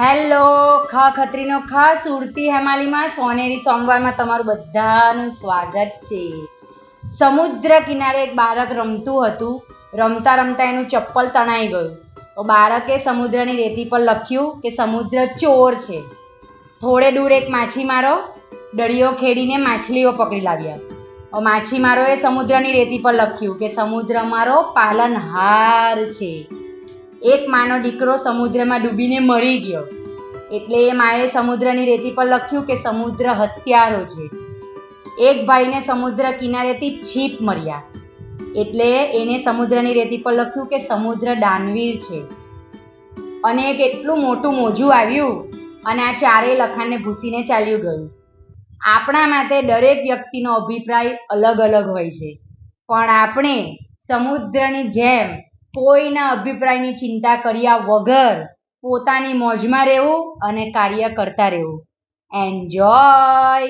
Hello ખા ખત્રીનો ખાસ ઉડતી હેમાલીમાં સોનેરી સોમવારમાં તમારું બધાનું સ્વાગત છે. સમુદ્ર કિનારે એક બાળક રમતું હતું. રમતા રમતા એનું ચપ્પલ તણાઈ ગયું. તો બાળકે સમુદ્રની રેતી પર લખ્યું કે, સમુદ્ર ચોર છે. થોડે દૂર એક માછીમારો દરિયો ખેડીને માછલીઓ પકડી લાવ્યા. માછીમારોએ સમુદ્રની રેતી પર લખ્યું કે, સમુદ્ર મારો પાલનહાર છે. એક માનો દીકરો સમુદ્રમાં ડૂબીને મરી ગયો. એટલે એ માએ સમુદ્રની રેતી પર લખ્યું કે સમુદ્ર હત્યારો છે. એક ભાઈને સમુદ્ર કિનારેથી છીપ મળ્યા. એટલે એને સમુદ્રની રેતી પર લખ્યું કે સમુદ્ર દાનવીર છે. અને એક એટલું મોટું મોજું આવ્યું અને આ ચારેય લખાણને ભૂસીને ચાલ્યું ગયું. આપણા માટે દરેક વ્યક્તિનો અભિપ્રાય અલગ અલગ હોય છે. પણ આપણે સમુદ્રની જેમ કોઈના અભિપ્રાયની ચિંતા કર્યા વગર પોતાની મોજમાં રહેવું અને કાર્ય કરતા રહેવું. એન્જોય